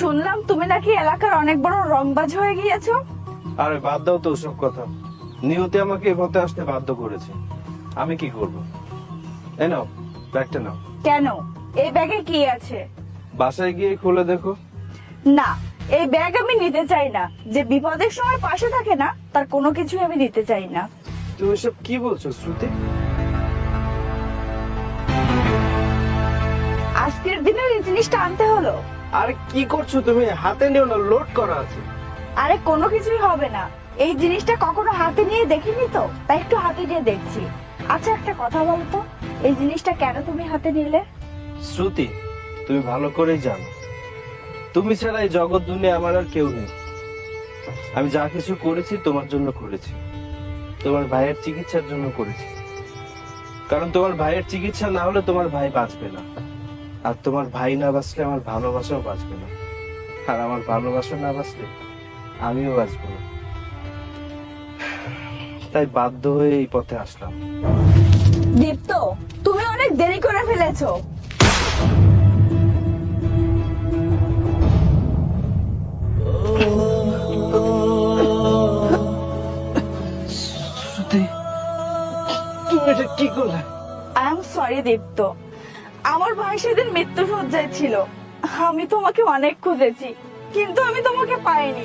শুনলাম তুমি নাকি এলাকার অনেক বড় রংবাজ হয়ে গিয়েছো। আরে বাদ দাও তো ওসব কথা। নিয়তি আমাকে এ পথে আসতে বাধ্য করেছে। আমি কি করব? এই নাও ব্যাগটা নাও। কেন? এই ব্যাগে কি আছে? বাসায় গিয়ে খুলে দেখো। না এই ব্যাগ আমি নিতে চাই না। যে বিপদের সময় পাশে থাকে না তার কোনো কিছু আমি নিতে চাই না। তুমি এসব কি বলছো শ্রুতি? আজকের দিনের এই জিনিসটা আনতে হলো। আরে কি করছ তুমি? হাতে নিও না লোড করা আছে। আরে কোনো কিছুই হবে না। এই জিনিসটা কখনো হাতে নিয়ে দেখিনি তো তাই একটু হাতে নিয়ে দেখছি। আচ্ছা একটা কথা বলতো এই জিনিসটা কেন তুমি হাতে নিলে? শ্রুতি তুমি ভালো করেই জানো। তুমি ছাড়া এই জগৎ দুনিয়া আমার আর কেউ নেই। আমি যা কিছু করেছি তোমার জন্য করেছি। তোমার ভাইয়ের চিকিৎসার জন্য করেছি। কারণ তোমার ভাইয়ের চিকিৎসা না হলে তোমার ভাই বাঁচবে না। আর তোমার ভাই না বাঁচলে আমার ভালোবাসাও বাঁচবে না। আর আমার ভালোবাসা না বাঁচলে আমিও বাঁচবো না। তাই বাধ্য হয়ে এই পথে আসলাম। দীপ্ত তুমি অনেক দেরি করে ফেলেছো। তুমি এটা কি করলে? I am sorry Dipto. আমার ভাই সেদিন মৃত্যু সজ্জায় ছিল। আমি তোমাকে অনেক খুঁজেছি কিন্তু আমি তোমাকে পাইনি।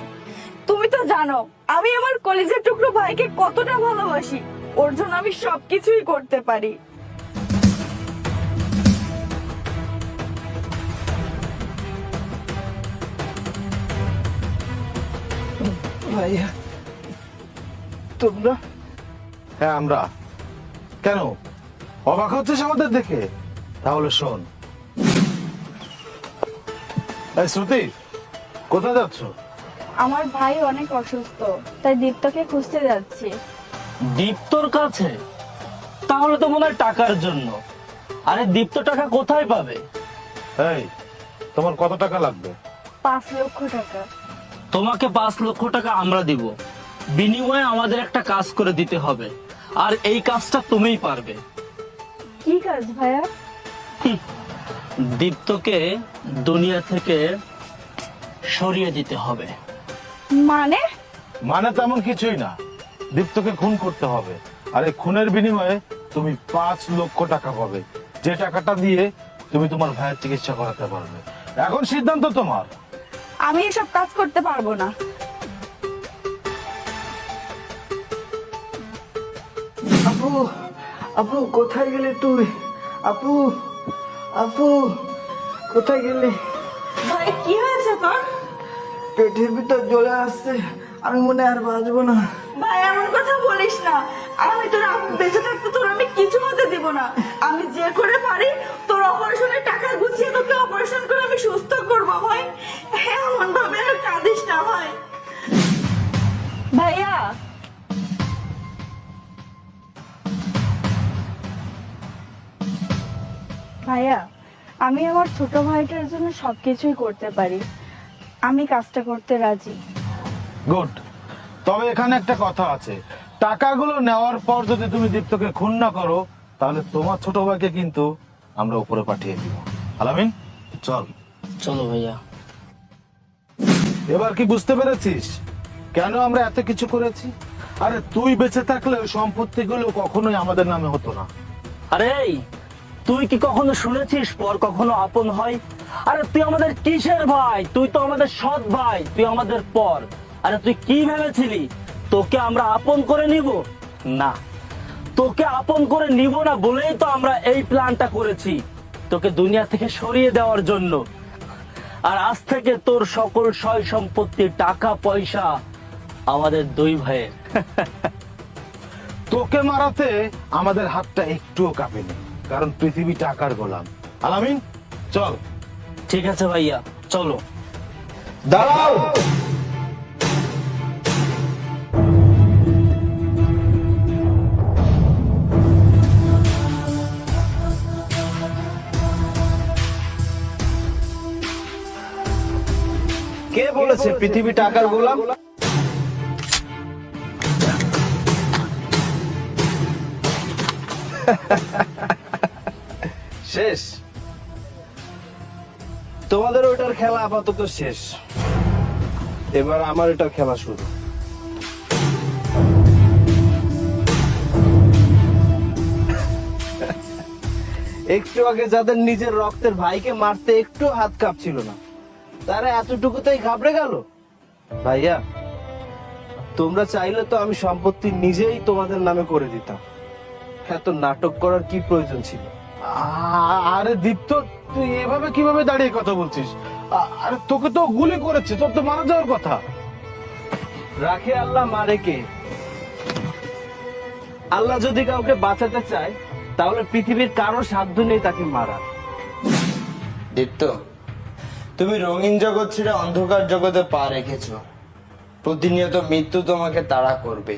তুমি তো জানো আমি আমার কলেজের টুকরো ভাইকে কতটা ভালোবাসি। ওর জন্য আমি সবকিছুই করতে পারি। ভাইয়া তোমরা? হ্যাঁ আমরা। কেন? অবাক হচ্ছে আমাদের দেখে? তাহলে শোন। এই শ্রুতি কোথায় যাচ্ছ? আমার ভাই অনেক অসুস্থ তাই দীপ্তকে খুঁজতে যাচ্ছি। দীপ্তর কাছে? তাহলে তো মনে হয় টাকার জন্য। আরে দীপ্ত টাকা কোথায় পাবে? এই তোমার কত টাকা লাগবে? পাঁচ লক্ষ টাকা। তোমাকে পাঁচ লক্ষ টাকা আমরা দিব। বিনিময়ে আমাদের একটা কাজ করে দিতে হবে। আর এই কাজটা তুমিই পারবে। কি কাজ ভাইয়া? দীপ্তকে দুনিয়া থেকে সরিয়ে দিতে হবে। মানে? মানে তেমন কিছুই না। দীপ্তকে খুন করতে হবে। আর এই খুনের বিনিময়ে তুমি পাঁচ লক্ষ টাকা পাবে। যে টাকাটা দিয়ে তুমি তোমার ভাইয়ের চিকিৎসা করাতে পারবে। এখন সিদ্ধান্ত তোমার। আমি এসব কাজ করতে পারব না। আপু আপু কোথায় গেলে তুই? আপু আপু কোথায় গেলে? ভাই কি হয়েছে তোর? পেটের ভিতর জ্বলে আসছে আমি মনে আর বাঁচবো না। ভাই এমন কথা বলিস না। আমি তোর আপু বেঁচে থাকতে তোর আমি কিছু হতে দিব না। আমি যে করে পারি তোর অপারেশনের টাকা গুছিয়ে তোকে অপারেশন করে আমি সুস্থ করব ভাই। ভাইয়া আমি আমার ছোট ভাইটার জন্য সবকিছুই করতে পারি। আমি কাজটা করতে রাজি। গুড। তবে এখানে একটা কথা আছে। টাকাগুলো নেওয়ার পর যদি তুমি দীপ্তকে খুন না করো তাহলে তোমার ছোট ভাইকে কিন্তু আমরা উপরে পাঠিয়ে দিব। আলামিন চল। চলো ভাইয়া। এবার কি বুঝতে পেরেছিস? কেন আমরা এত কিছু করেছি? আরে তুই বেঁচে থাকলে ওই সম্পত্তিগুলো কখনোই আমাদের নামে হতো না। আরে এই, তুই কি কখনো শুনেছিস পর কখনো আপন হয়? আরে তুই আমাদের কিসের ভাই? তুই তো আমাদের সৎ ভাই, তুই আমাদের পর। আরে তুই কি ভেবেছিলি? তোকে আমরা আপন করে নিব? না। তোকে আপন করে নিব না বলেই তো আমরা এই প্ল্যানটা করেছি। তোকে দুনিয়া থেকে সরিয়ে দেওয়ার জন্য। আর আজ থেকে তোর সকল সয় সম্পত্তি, টাকা, পয়সা আমাদের দুই ভাইয়ের। তোকে মারাতে আমাদের হাতটা একটুও কাঁপেনি। কারণ পৃথিবী টাকার গোলাম। আলামিন চল। ঠিক আছে ভাইয়া চলো। দাঁড়াও! কে বলেছে পৃথিবী টাকার গোলাম? শেষ। তোমাদের ওইটার খেলা আপাতত শেষ। এবার আমার এটার খেলা শুরু। একটু আগে যাদের নিজের রক্তের ভাইকে মারতে একটু হাত কাঁপছিল না, তারা এতটুকুতেই ঘাবড়ে গেল? ভাইয়া, তোমরা চাইলে তো আমি সম্পত্তি নিজেই তোমাদের নামে করে দিতাম। এত নাটক করার কি প্রয়োজন ছিল? আরে দীপ্ত তুই এভাবে কীভাবে দাঁড়িয়ে কথা বলছিস? আরে তোকে তো গুলি করেছে তোর তো মারা যাওয়ার কথা। রাখে আল্লাহ মারে কে? আল্লাহ যদি কাউকে বাঁচাতে চায় তাহলে পৃথিবীর কারও সাধ্য নেই তাকে মারা দীপ্ত তুমি রঙিন জগৎ ছেড়ে অন্ধকার জগতে পা রেখেছ। প্রতিনিয়ত মৃত্যু তোমাকে তাড়া করবে।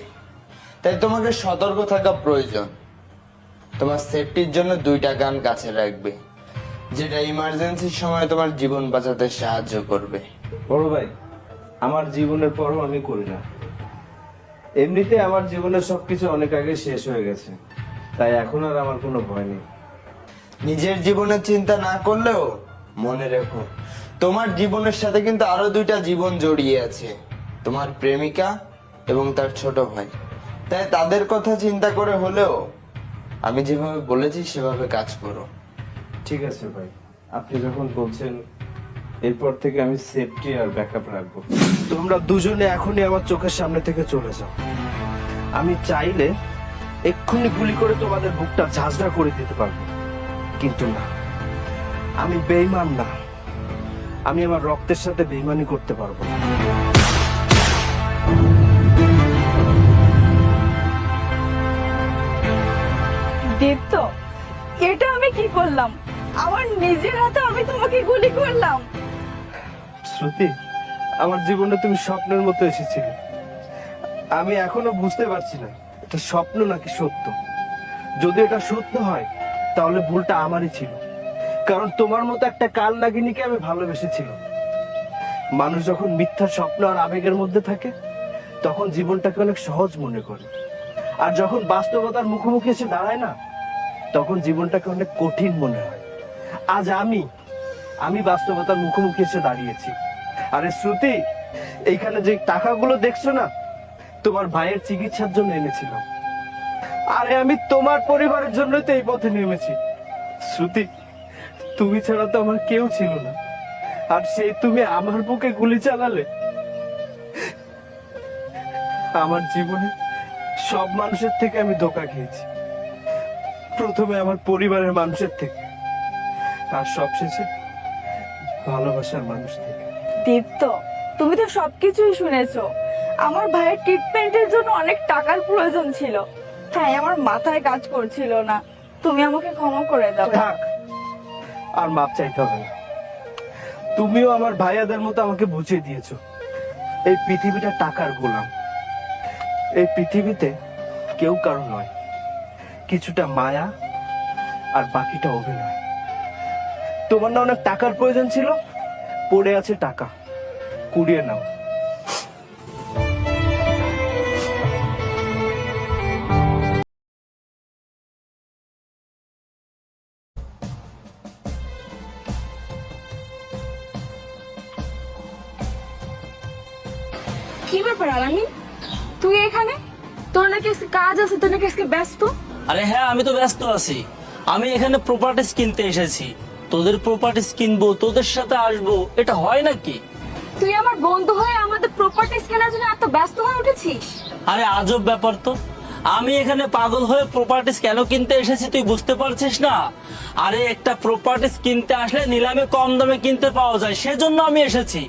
তাই তোমাকে সতর্ক থাকা প্রয়োজন। তোমার সেফটির জন্য দুইটা গান কাছে রাখবে যেটা ইমার্জেন্সির সময় তোমার জীবন বাঁচাতে সাহায্য করবে। বড় ভাই আমার জীবনের পরও আমি করি না। এমনিতে আমার জীবনের সবকিছু অনেক আগে শেষ হয়ে গেছে তাই এখন আর আমার কোনো ভয় নেই। নিজের জীবনের চিন্তা না করলেও মনে রেখো তোমার জীবনের সাথে কিন্তু আরও দুইটা জীবন জড়িয়ে আছে তোমার প্রেমিকা এবং তার ছোট ভাই। তাই তাদের কথা চিন্তা করে হলেও আমি যেভাবে বলেছি, সেভাবে কাজ করো। ঠিক আছে ভাই। আপনি যখন বলছেন, এরপর থেকে আমি সেফটি আর ব্যাকআপ রাখব। তোমরা দুজনে এখনই আমার চোখের সামনে থেকে চলে যাও। আমি চাইলে এক্ষুনি গুলি করে তোমাদের বুকটা ঝাঁঝরা করে দিতে পারব। কিন্তু না, আমি বেইমান না। আমি আমার রক্তের সাথে বেইমানি করতে পারব না। দীপ্ত, এটা আমি কি করলাম? আমার নিজের হাতে আমি তোমাকে গুলি করলাম। শ্রুতি, আমার জীবনে তুমি স্বপ্নের মতো এসেছিলে। আমি এখনও বুঝতে পারছি না, এটা স্বপ্ন নাকি সত্য? যদি এটা সত্য হয়, তাহলে ভুলটা আমারই ছিল। কারণ তোমার মতো একটা কাল নাগিনীকে আমি ভালোবেসেছিলাম। মানুষ যখন মিথ্যা স্বপ্ন আর আবেগের মধ্যে থাকে, তখন জীবনটাকে অনেক সহজ মনে করে। আর যখন বাস্তবতার মুখোমুখি এসে দাঁড়ায় না তখন জীবনটাকে অনেক কঠিন মনে হয়। আজ আমি আমি বাস্তবতার মুখোমুখি এসে দাঁড়িয়েছি। আরে শ্রুতি, এইখানে যে টাকাগুলো দেখছ না, তোমার ভাইয়ের চিকিৎসার জন্য এনেছিলাম। আরে আমি তোমার পরিবারের জন্যই তো এই পথে নেমেছি। শ্রুতি, তুমি ছাড়া তো আমার কেউ ছিল না। আর সেই তুমি আমার বুকে গুলি চালালে। আমার জীবনে সব মানুষের থেকে আমি ধোকা খেয়েছি। প্রথমে আমার পরিবারের মানুষের থেকে আর সবশেষে ভালোবাসার মানুষ থেকে। দীপ্ত তুমি তো সবকিছুই শুনেছো। আমার ভাইয়ের ট্রিটমেন্টের জন্য অনেক টাকার প্রয়োজন ছিল। তাই আমার মাথায় কাজ করছিল না। তুমি আমাকে ক্ষমা করে দাও। থাক আর মাপ চাইতে হবে না। তুমিও আমার ভাইয়াদের মতো আমাকে বুঝিয়ে দিয়েছ। এই পৃথিবীটা টাকার গোলাম। এই পৃথিবীতে কেউ কারও নয়। কিছুটা মায়া আর বাকিটা অভিনয়। তোমার না অনেক টাকার প্রয়োজন ছিল? পড়ে আছে টাকা। কুড়িয়ে নাও। কি ব্যাপার আলামিন? তুই এখানে? তোর নাকি কাজ আছে, তোর নাকি ব্যস্ত? আরে হ্যাঁ আমি তো ব্যস্ত আছি। আমি এখানে প্রপার্টিস কিনতে এসেছি। তোদের প্রপার্টিস কিনবো তোদের সাথে আসব এটা হয় নাকি? তুই আমার বন্ধু হয়ে আমাদের প্রপার্টিস কেনার জন্য এত ব্যস্ত হয়ে উঠেছিস? আরে আজব ব্যাপার তো। আমি এখানে পাগল হয়ে প্রপার্টিস কেন কিনতে এসেছি তুই বুঝতে পারছিস না? আরে একটা প্রপার্টিস কিনতে আসলে নিলামে কম দামে কিনতে পাওয়া যায় সেজন্য আমি এসেছি।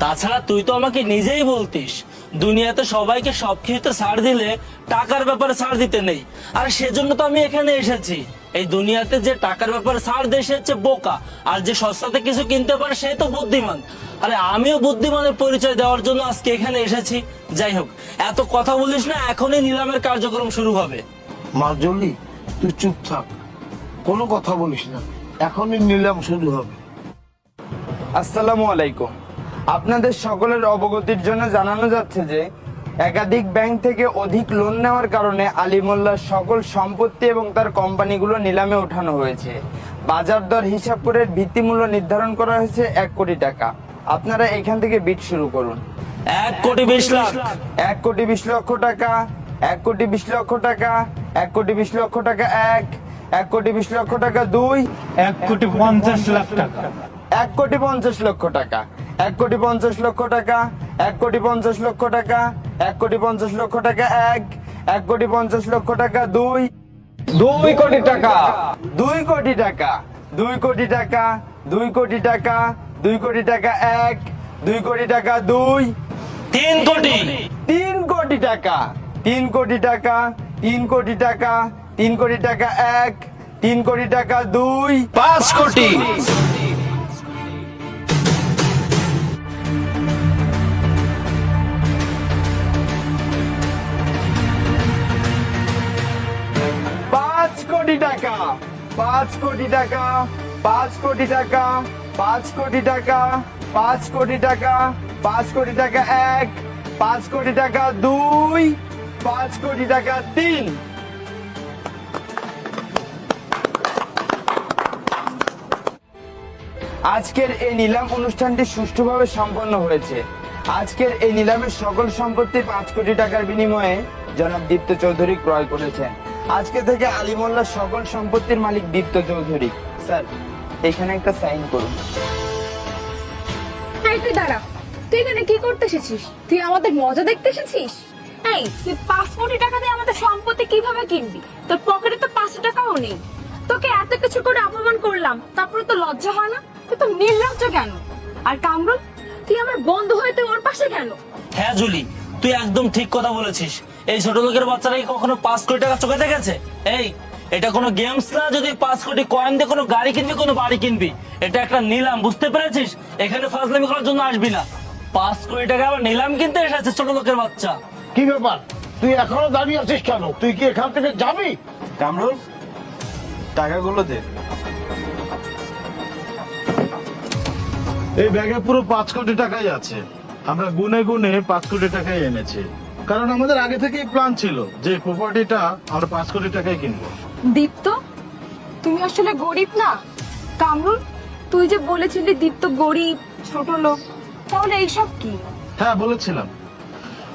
তাছাড়া তুই তো আমাকে নিজেই বলতিস। দুনিয়াতে সবাইকে সব কিছুতে ছাড় দিলে টাকার ব্যাপারে ছাড় দিতে নেই। আর সেজন্য তো আমি এখানে এসেছি। এই দুনিয়াতে যে টাকার ব্যাপারে ছাড় দেয় সে হচ্ছে বোকা। আর যে সস্তাতে কিছু কিনতে পারে সে তো বুদ্ধিমান। আরে আমিও বুদ্ধিমানের পরিচয় দেওয়ার জন্য আজকে এখানে এসেছি। যাই হোক এত কথা বলিস না এখনই নিলামের কার্যক্রম শুরু হবে। মার্জলি তুই চুপ থাক। কোনো কথা বলিস না এখনই নিলাম শুরু হবে। আসসালামু আলাইকুম। আপনাদের সকলের অবগতির জন্য জানানো যাচ্ছে যে একাধিক ব্যাংক থেকে অধিক লোন নেওয়ার কারণে আলিমোল্লার সকল সম্পত্তি এবং তার কোম্পানিগুলো নিলামে ওঠানো হয়েছে। বাজার দর হিসাব করে ভিত্তিমূল্য নির্ধারণ করা হয়েছে এক কোটি টাকা। আপনারা এখান থেকে বিট শুরু করুন। এক কোটি বিশ লাখ। এক কোটি বিশ লক্ষ টাকা এক কোটি বিশ লক্ষ টাকা এক কোটি বিশ লক্ষ টাকা এক এক কোটি বিশ লক্ষ টাকা দুই এক কোটি পঞ্চাশ লাখ টাকা। এক কোটি পঞ্চাশ লক্ষ টাকা। এক কোটি পঞ্চাশ লক্ষ টাকা এক কোটি পঞ্চাশ লক্ষ টাকা এক কোটি পঞ্চাশ লক্ষ টাকা এক এক কোটি পঞ্চাশ লক্ষ টাকা দুই দুই কোটি টাকা দুই কোটি টাকা দুই কোটি টাকা দুই কোটি টাকা দুই কোটি টাকা এক দুই কোটি টাকা দুই তিন কোটি তিন কোটি টাকা তিন কোটি টাকা তিন কোটি টাকা তিন কোটি টাকা এক তিন কোটি টাকা দুই পাঁচ কোটি পাঁচ কোটি টাকা, পাঁচ কোটি টাকা, পাঁচ কোটি টাকা, পাঁচ কোটি টাকা, পাঁচ কোটি টাকা এক, পাঁচ কোটি টাকা দুই, পাঁচ কোটি টাকা তিন। আজকের এই নিলাম অনুষ্ঠানটি সুষ্ঠুভাবে সম্পন্ন হয়েছে। আজকের এই নিলামের সকল সম্পত্তি পাঁচ কোটি টাকার বিনিময়ে জনাব দীপ্ত চৌধুরী ক্রয় করেছেন। আজকে থেকে আলিমোল্লার সকল সম্পত্তির মালিক দীপ্ত চৌধুরী। স্যার এখানে একটা সাইন করুন। এই তুই দাঁড়া। তুই এখানে কি করতে এসেছিস? তুই আমাদের মজা দেখতে এসেছিস? এই তুই পাঁচ কোটি টাকা দিয়ে আমাদের সম্পত্তি কীভাবে কিনবি? তোর পকেটে তো পাঁচশো টাকাও নেই। তোকে এত কিছু করে অপমান করলাম তারপরে তো লজ্জা হয় না? তুই তো নির্লজ্জ কেন? আর কামরুল তুই আমার বন্ধু হয়ে তুই ওর পাশে কেন? হ্যাঁ জুলি তুই একদম ঠিক কথা বলেছিস। এই ছোট লোকের বাচ্চারা কি কখনো পাঁচ কোটি টাকা চোখে দেখেছে? এই এটা কোনো গেমস না? যদি পাঁচ কোটি কয়েন দিয়ে কোনো গাড়ি কিনবি কোনো বাড়ি কিনবি এটা একটা নিলাম বুঝতে পেরেছিস? এখানে ফাজলামি করার জন্য আসবি না। পাঁচ কোটি টাকা আবার নিলাম কিনতে এসেছে ছোট লোকের বাচ্চা। কি ব্যাপার? তুই এখনও দাঁড়িয়ে আছিস কেন? তুই কি এখান থেকে যাবি? কামরুল টাকাগুলো দে। এই ব্যাগে পুরো পাঁচ কোটি টাকাই আছে। আমরা গুনে গুনে পাঁচ কোটি টাকাই এনেছি। কারণ আমাদের আগে থেকেই প্ল্যান ছিল যে প্রপার্টিটা আমরা পাঁচ কোটি টাকায় কিনবো। দীপ্ত তুমি আসলে গরিব না? কামরুল তুই যে বলেছিলি দীপ্ত গরিব ছোট লোক তাহলে এইসব কি? হ্যাঁ বলেছিলাম।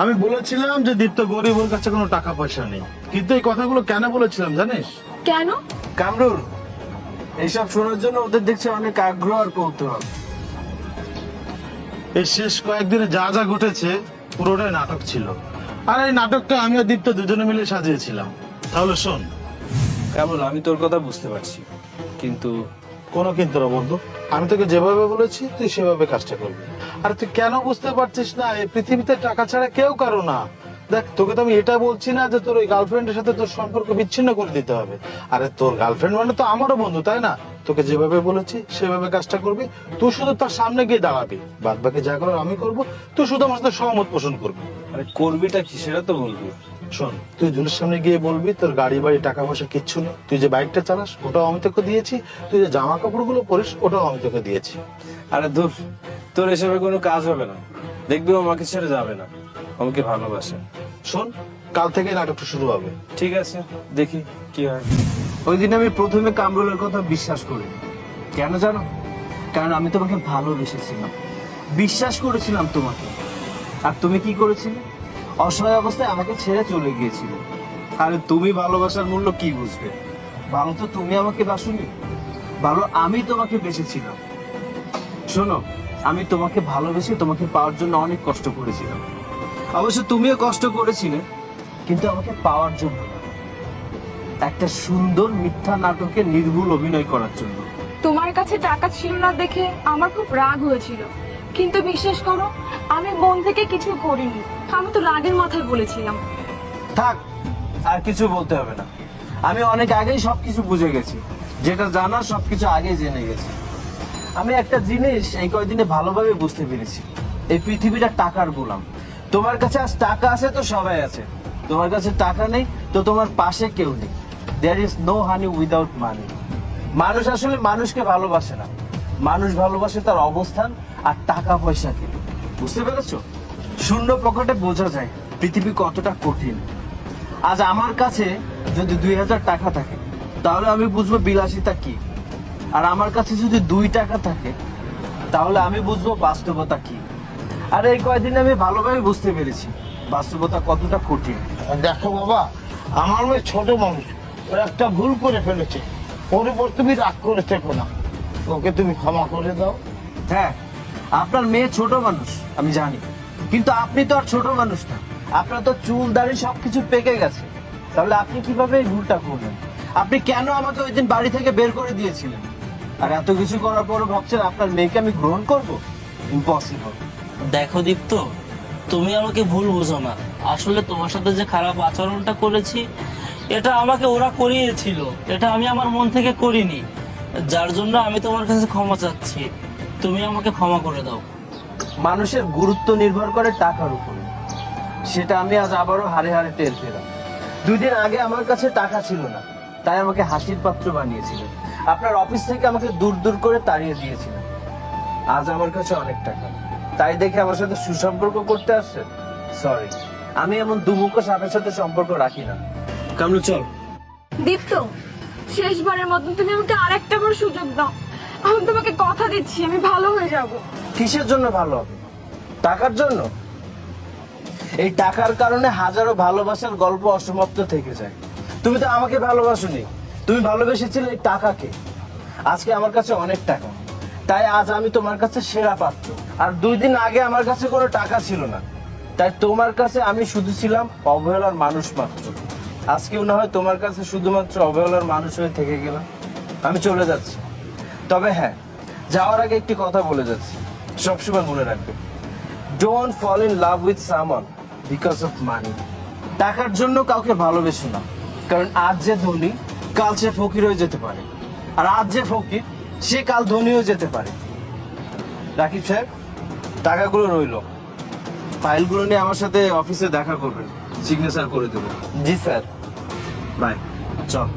আমি বলেছিলাম যে দীপ্ত গরিব ওর কাছে কোনো টাকা পয়সা নেই। কিন্তু এই কথাগুলো কেন বলেছিলাম জানিস? কেন? কামরুল এইসব শোনার জন্য ওদের দেখছে অনেক আগ্রহ আর কৌতূহল। এই শেষ কয়েকদিনে যা যা ঘটেছে পুরোটাই নাটক ছিল। আর এই নাটকটা আমি আর দীপ্ত দুজনে মিলে সাজিয়েছিলাম। তাহলে শোন। কামরুল আমি তোর কথা বুঝতে পারছি কিন্তু কোনো কিন্তু না বন্ধু। আমি তোকে যেভাবে বলেছি তুই সেভাবে কাজটা করবি। আর তুই কেন বুঝতে পারছিস না এই পৃথিবীতে টাকা ছাড়া কেউ কারও না। দেখ তোকে তো আমি এটা বলছি না যে তোর ওই গার্লফ্রেন্ডের সাথে তোর সম্পর্ক বিচ্ছিন্ন করে দিতে হবে। আরে তোর গার্লফ্রেন্ড মানে তো আমারও বন্ধু তাই না? তোকে যেভাবে বলেছি সেভাবে কাজটা করবি। তুই শুধু তার সামনে গিয়ে দাঁড়াবি। বাদ বাকি যা করার আমি করব। তুই শুধু আমার সাথে সহমত পোষণ করবি। আরে করবিটা কি সেটা তো বলবি। শোন তুই জুলির সামনে গিয়ে বলবি তোর গাড়ি বাড়ি টাকা পয়সা কিচ্ছু নেই। তুই যে বাইকটা চালাস ওটাও আমি তোকে দিয়েছি। তুই যে জামা কাপড়গুলো পরিস ওটাও আমি তোকে দিয়েছি। আরে ধুর তোর এসবে কোনো কাজ হবে না। দেখবি ও আমাকে ছেড়ে যাবে না। আমাকে ভালোবাসে। শোন কাল থেকে নাটকটা শুরু হবে। ঠিক আছে দেখি কি হয়। ওই দিন আমি প্রথমে কামরুলের কথা বিশ্বাস করি। কেন জানো? কারণ আমি তোমাকে ভালোবেসেছিলাম। বিশ্বাস করেছিলাম তোমাকে। আর তুমি কি করেছিলে? অসহায় অবস্থায় আমাকে ছেড়ে চলে গিয়েছিলে। আরে তুমি ভালোবাসার মূল্য কি বুঝবে? ভালো তো তুমি আমাকে বাসুনি। ভালো আমি তোমাকে বেসেছিলাম শোনো, আমি তোমাকে ভালোবেসে তোমাকে পাওয়ার জন্য অনেক কষ্ট করেছিলাম। অবশ্য তুমিও কষ্ট করেছিলে, কিন্তু আমাকে পাওয়ার জন্য একটা সুন্দর মিথ্যা নাটকে নির্ভুল অভিনয় করার জন্য। তোমার কাছে টাকা ছিল না দেখে আমার খুব রাগ হয়েছিল। কিন্তু বিশ্বাস করো, আমি মন থেকে কিছু করিনি। আমি তো রাগের মাথায় বলেছিলাম। থাক, আর কিছু বলতে হবে না। আমি অনেক আগেই সবকিছু বুঝে গেছি। যেটা জানা, সবকিছু আগেই জেনে গেছি। আমি একটা জিনিস এই কয়দিনে ভালোভাবে বুঝতে পেরেছি। এই পৃথিবীটা টাকার গোলাম। তোমার কাছে আজ টাকা আছে তো সবাই আছে। তোমার কাছে টাকা নেই তো তোমার পাশে কেউ নেই। There is no honey without money মানুষ আসলে মানুষকে ভালোবাসে না। মানুষ ভালোবাসে তার অবস্থান আর টাকা পয়সাকে বুঝতে পেরেছ? শূন্য পকেটে বোঝা যায় পৃথিবী কতটা কঠিন। আজ আমার কাছে যদি দুই হাজার টাকা থাকে, তাহলে আমি বুঝব বিলাসিতা কি। আর আমার কাছে যদি দুই টাকা থাকে, তাহলে আমি বুঝব বাস্তবতা কি। আর এই কয়দিন আমি ভালোভাবে বুঝতে পেরেছি বাস্তবতা কতটা কঠিন। দেখো বাবা, আমার মেয়ে ছোট মানুষ, ওর একটা ভুল করে ফেলেছে। ওর উপর তুমি রাগ করে থেকো না। ওকে তুমি ক্ষমা করে দাও। হ্যাঁ আপনার মেয়ে ছোট মানুষ, আমি জানি। কিন্তু আপনি তো আর ছোট মানুষ না। আপনার তো চুল, দাড়ি সবকিছু পেকে গেছে। তাহলে আপনি কীভাবে এই ভুলটা করলেন? আপনি কেন আমাকে ওই দিন বাড়ি থেকে বের করে দিয়েছিলেন? আর এত কিছু করার পরও ভাবছেন আপনার মেয়েকে আমি গ্রহণ করব? ইম্পসিবল দেখো দীপ্ত, তুমি আমাকে ভুল বোঝো না। আসলে তোমার সাথে যে খারাপ আচরণটা করেছি, এটা আমাকে ওরা করিয়েছিল। এটা আমি আমার মন থেকে করিনি। যার জন্য আমি তোমার কাছে ক্ষমা চাচ্ছি। তুমি আমাকে ক্ষমা করে দাও। মানুষের গুরুত্ব নির্ভর করে টাকার উপরে। সেটা আমি আজ আবারও হারে হারে টের পেলাম। দুই দিন আগে আমার কাছে টাকা ছিল না তাই আমাকে হাসির পাত্র বানিয়েছিলেন আপনার অফিস থেকে আমাকে দূর দূর করে তাড়িয়ে দিয়েছিলেন আজ আমার কাছে অনেক টাকা। তাই দেখে আমার সাথে সুসম্পর্ক করতে আসছেন? সরি আমি এমন দুমুখ সাপের সাথে সম্পর্ক রাখি না। কামলু চল। দীপ্ত শেষবারের মতন তুমি আমাকে আরেকটা বার সুযোগ দাও। আমি তোমাকে কথা দিচ্ছি, আমি ভালো হয়ে যাব। কিসের জন্য ভালো হবে? টাকার জন্য? এই টাকার কারণে হাজারো ভালোবাসার গল্প অসমাপ্ত থেকে যায়। তুমি তো আমাকে ভালোবাসোনি। তুমি ভালোবেসেছিলে এই টাকাকে। আজকে আমার কাছে অনেক টাকা। তাই আজ আমি তোমার কাছে সেরা পাত্র। আর দুই দিন আগে আমার কাছে কোনো টাকা ছিল না। তাই তোমার কাছে আমি শুধু ছিলাম অবহেলার মানুষ মাত্র। আজকেও না হয় তোমার কাছে শুধুমাত্র অবহেলার মানুষ হয়ে থেকে গেলাম। আমি চলে যাচ্ছি। তবে হ্যাঁ যাওয়ার আগে একটি কথা বলে যাচ্ছি। সবসময় মনে রাখবে। Don't fall in love with someone because of money টাকার জন্য কাউকে ভালোবেসো না। কারণ আজ যে ধনী, কাল সে ফকির হয়ে যেতে পারে। আর আজ যে ফকির, সে কাল ধনী হয়ে যেতে পারে। রাকিব সাহেব, টাকাগুলো রইল। ফাইলগুলো নিয়ে আমার সাথে অফিসে দেখা করবেন। সিগনেচার করে দেবো। জি স্যার। বাই চল।